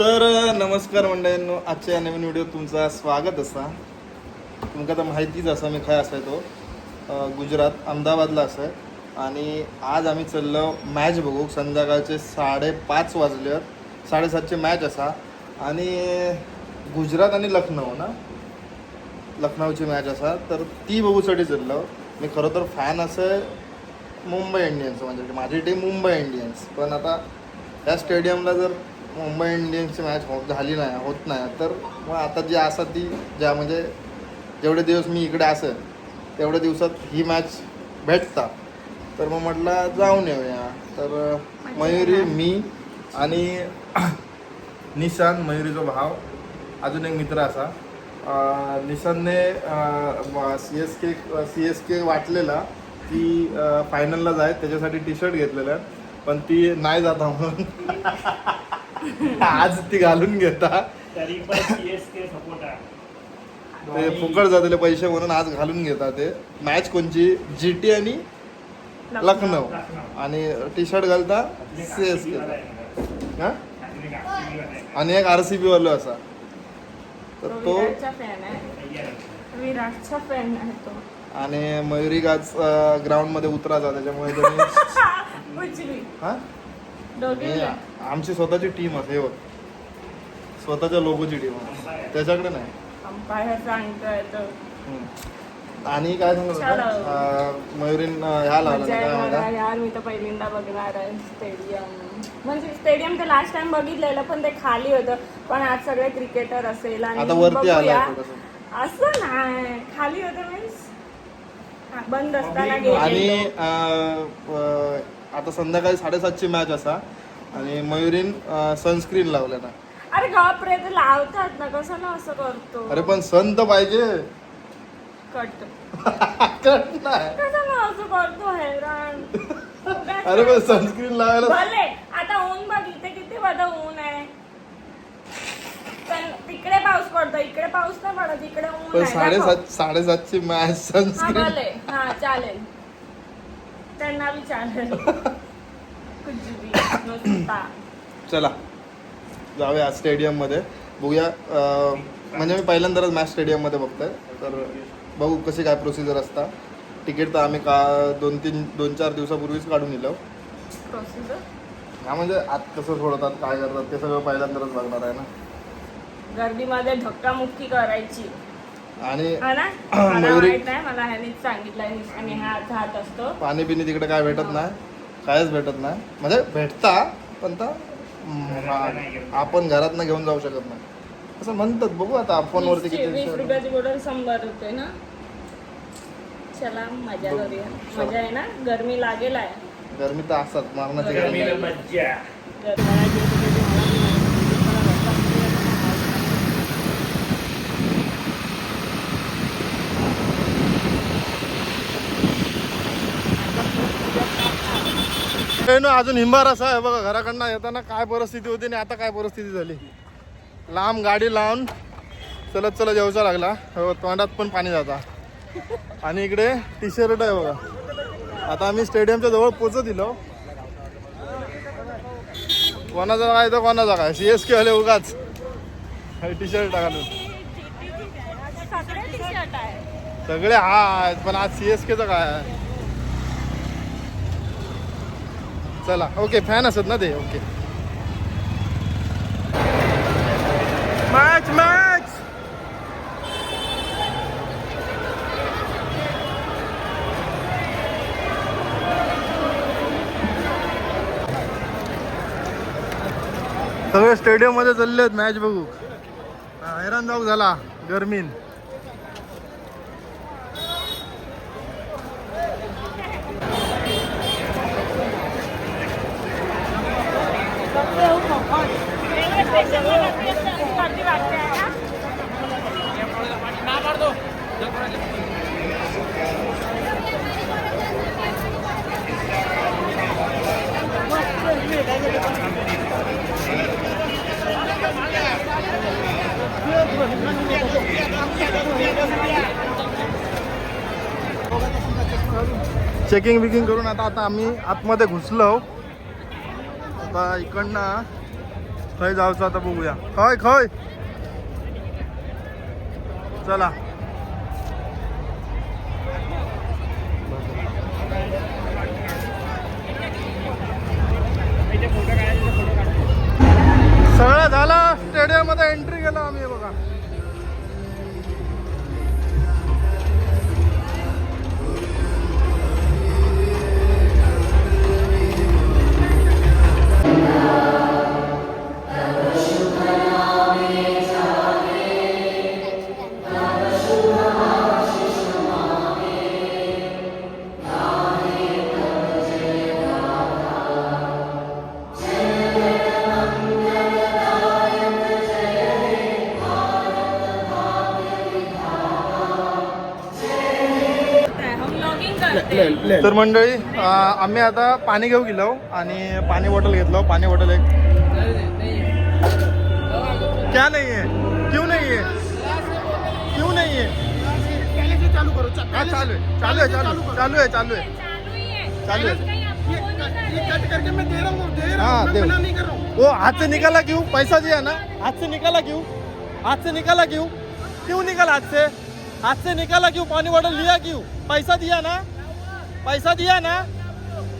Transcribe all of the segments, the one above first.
तर नमस्कार मंडळींनो आजच्या या नवीन व्हिडिओ तुमचा स्वागत असा. तुमका तर माहितीच असा मी खंय असाय तो. गुजरात अहमदाबादला असाय. आणि आज आम्ही चाललो मॅच बघू संध्याकाळचे साडेपाच वाजले साडेसातचे मॅच असा. आणि गुजरात आणि लखनौ ना? लखनौची मॅच असा. तर ती बघूसाठी चाललो. मी खरं तर फॅन असं मुंबई इंडियन्स म्हणजे माझी टीम मुंबई इंडियन्स. पण आता त्या स्टेडियमला जर मुंबई इंडियन्सची मॅच होत झाली नाही होत नाही. तर मग आता जी असा ती ज्या म्हणजे जेवढे दिवस मी इकडे असेल तेवढ्या दिवसात ही मॅच भेटता. तर मग म्हटलं जाऊन येऊया. तर मयुरी मी आणि निशान मयुरीचा भाव अजून एक मित्र असा. निशानने C S K C S K वाटलेला की फायनलला जाय त्याच्यासाठी टी शर्ट घेतलेलं पण ती नाही जाता म्हणून आज ती घालून घेता. तरी पण सीएसके सपोर्ट आहे. ते फुकट जातले पैसे म्हणून आज घालून घेता ते. मॅच कोणची? जी टी आणि लखनौ. आणि टी शर्ट घालता सी एस के हा? आणि एक आर सी बी वालो असा. तर तो आणि मयुरी आज ग्राउंडमध्ये उतरायचा त्याच्यामुळे हा? दोघी आणि आमची स्वतःची टीम असते हो स्वतःच्या लोगोची टीम त्याच्याकडे नाही. अंपायर सांगतोय तो. हम्म. आणि काय सांगत मयुरीन ह्या लावला मजा ना, काय येणार म्हणता? आहे यार मी तर पहिल्यांदा बघणार आहे स्टेडियम म्हणजे स्टेडियम तर लास्ट टाइम बघितलेलं पण ते खाली होतं. पण आज सगळे क्रिकेटर असेल आणि आता वरती बघूया. आलाय थोडंसं. असं नाही. खाली होतं मीन्स बंद असताना आणि गेलेलो. आणि अं, अं, आता संध्याकाळी साडेसातची मॅच असा. आणि मयुरीन सनस्क्रीन लावल्या ना अरे बापरे ते लावतात ना कसं ना असं करतो? अरे पण सन तर पाहिजे. कट. कट नाही. कसं ना असं करतो हैराण? अरे पण सनस्क्रीन लावायला भले आता ऊन बघ इथे किती बघा ऊन आहे. पण तिकडे पाऊस पडतो इकडे पाऊस नाही पडत इकडे ऊन पण आहे. दाखव. साडेसात साडेसातची मॅच हा सनस्क्रीन भले. हा चालेल. त्यांना कुछ भी नुसता चला जाऊया स्टेडियममध्ये. बघूया अं, म्हणजे मी पहिल्यांदाच मॅच स्टेडियममध्ये बघतोय. तर बघू कशी काय प्रोसिजर असता. तिकीट तर आम्ही का दोन तीन दोन चार दिवसापूर्वीच काढून दिलं. प्रोसिजर हा म्हणजे आत कसं सोडतात काय करतात ते सगळं पहिल्यांदाच बघणार आहे ना. गर्दीमध्ये धक्कामुक्की करायची. आणि हा मयुरी- मला सांगितलंय हा हात असतो. पाणी पिणी तिकडे काय भेटत नाही कायच भेटत नाही. म्हणजे भेटता पण आपण घरात ना घेऊन जाऊ. शकत नाही. असं म्हणतात बघू आता फोनवरती वीसची- वीस किती रुपयाची बॉटल शंभर रुपये ना? चला मजा करूया. मजा आहे ना? गरमी लागेल आहे. गरमी तर असतात मारण्याची गरमी गरमी गरमीला मज्जा हे ना अजून हिंबार असा आहे बघा घराकडनं येताना काय परिस्थिती होती आणि आता काय परिस्थिती झाली. लांब गाडी लावून चलत चलत जेवचा लागला. हो तोंडात पण पाणी जाता. आणि इकडे टी शर्ट आहे बघा. आता आम्ही स्टेडियमच्या जवळ पोचत दिलो कोणाचा काय तर कोणाचा काय? सी एस के आले उगाच. टी शर्ट घालून सगळे आहे. हा पण आज सी एस केचं काय? आहे चला. ओके फॅन असत ना ते? ओके मॅच मॅच सगळे स्टेडियममध्ये चालले आहेत मॅच बघू. हैराण जाऊ झाला गरमीन गर्दी वाटते आहे ना चेकिंग बिकिंग करून आता आता आम्ही आतमध्ये घुसलो आता इकडनं थंय जाऊचं आता बघूया. खय खय चला. इथे फोटो सगळं झालं. स्टेडियममध्ये एंट्री केला आम्ही बघा. तर मंडळी आम्ही आता पाणी घेऊ गेलो आणि पाणी बॉटल घेतलो. पाणी बॉटल एक क्या नहीं क्यू क्यों नहीं है? क्यों नहीं चालू आहे चालू आहे चालू आहे चालू चालू है चालू आहे चालू आहे हाँ, वो हाथ से निकाला क्यों? पैसा दिया ना। हाथ से निकाला क्यों? हाथ से निकाला क्यों? क्यों निकाला हाथ से? हाथ से निकाला क्यों? पानी बॉटल लिया क्यों? पैसा दिया ना। पैसा दिया ना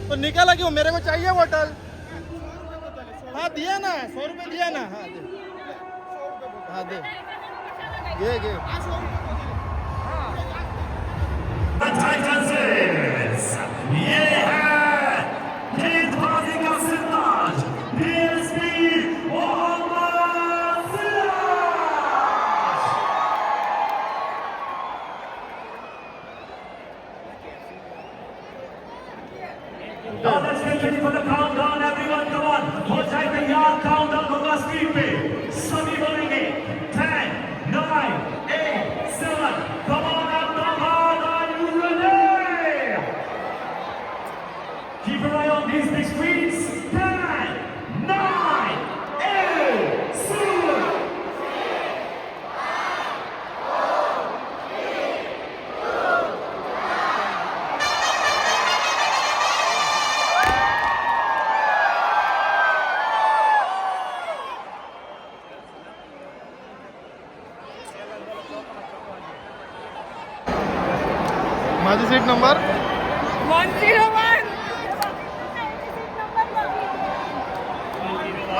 तो निकाला क्यों? मेरे को चाहिए बोटल हाँ दिया ना, सौ रुपये दिया ना। हाँ दे। हाँ दे। ये ये। kaldan dolaşmayın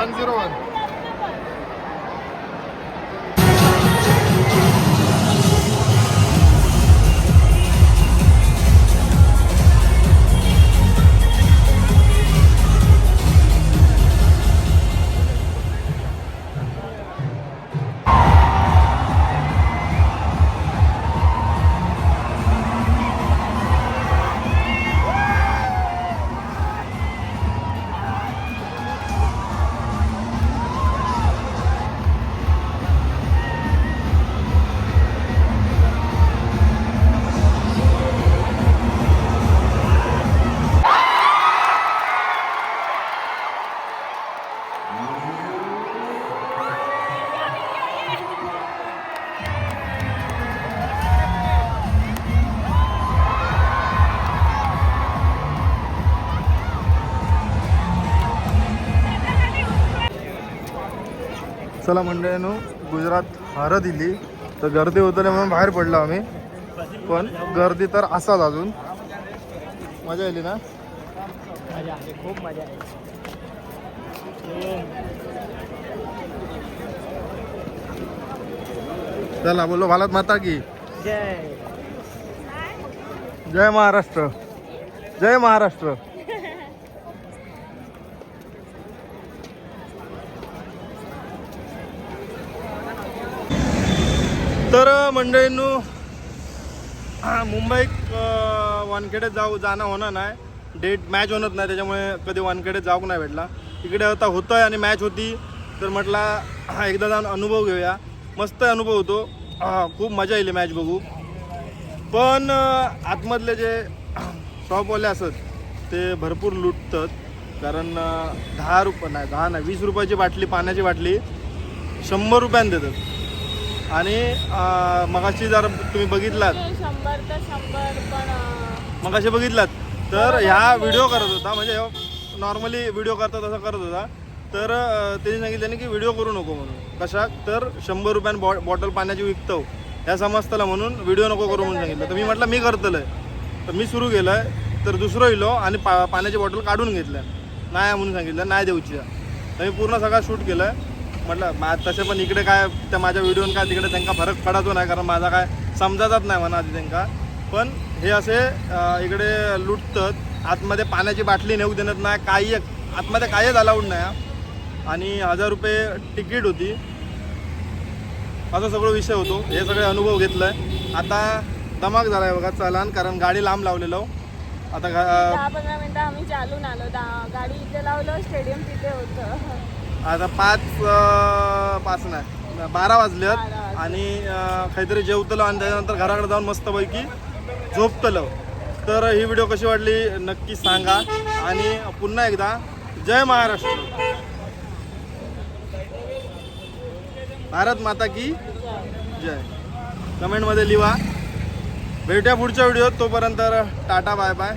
one zero one चला मंडळीनो गुजरात हार दिली. तर गर्दी होतले म्हणून बाहेर पडलो आम्ही. पण गर्दी तर असाच अजून. मजा आली ना? मजा आली खूप मजा आली. चला बोलो भारत माता की. जय. जय महाराष्ट्र. जय महाराष्ट्र तर मंडळींनो हा, मुंबईत अं, जाऊ जाणं होणार नाही. डेट मॅच होणार नाही त्याच्यामुळे कधी वानखेडे जाऊ नाही भेटला. इकडे आता होतं आहे आणि मॅच होती तर म्हटला हा, एकदा जाऊन अनुभव घेऊया. मस्त अनुभव होतो. खूप मजा येईल मॅच बघू. पण आतमधले जे शॉपवाले असत ते भरपूर लुटतात. कारण दहा रुपये नाही दहा नाही वीस रुपयाची बाटली पाण्याची बाटली शंभर रुपयाने देतात. आणि मगाशी जर तुम्ही बघितलात शंभर तर शंभर पण अं, मगाशी बघितलात तर ह्या व्हिडिओ करत होता म्हणजे नॉर्मली व्हिडिओ करता तसा करत होता. तर त्यांनी सांगितलं की व्हिडिओ करू नको म्हणून. कशा तर शंभर रुपयान बॉ बॉटल पाण्याची विकतो. ह्या समजतला म्हणून व्हिडिओ नको करू म्हणून सांगितलं. तर मी म्हटलं मी करतलंय. तर मी सुरू केलं तर दुसरं इलो आणि पा पाण्याची बॉटल काढून घेतल्या. नाही म्हणून सांगितलं नाही देऊची तर मी पूर्ण सगळा शूट केलं म्हटलं मा तसे पण इकडे काय त्या माझ्या व्हिडिओन काय तिकडे त्यांना फरक पडतो नाही कारण माझा काय समजातच नाही म्हणा आधी त्यांना पण हे असे इकडे लुटतात आतमध्ये पाण्याची बाटली नेऊ देण्यात नाही काही आतमध्ये काहीच अलाउड नाही आणि हजार रुपये तिकीट होती. असा सगळं विषय होतो हे सगळे अनुभव घेतलाय. आता दमाक झालाय बघा चलान कारण गाडी लांब लावलेलो. आता गा- पंधरा मिनिटं आम्ही चालून आलो गाडी इथे लावलं स्टेडियम तिथे होतं. आता पाच पाच नाही बारा वाजल्यात वाजले. आणि काहीतरी जेवतलो आणि त्याच्यानंतर घराकडे जाऊन मस्तपैकी झोपतलो. तर ही व्हिडिओ कशी वाटली नक्की सांगा. आणि पुन्हा एकदा जय महाराष्ट्र. भारत माता की जय. कमेंटमध्ये लिहा भेटूया पुढच्या व्हिडिओत. तोपर्यंत टाटा बाय बाय.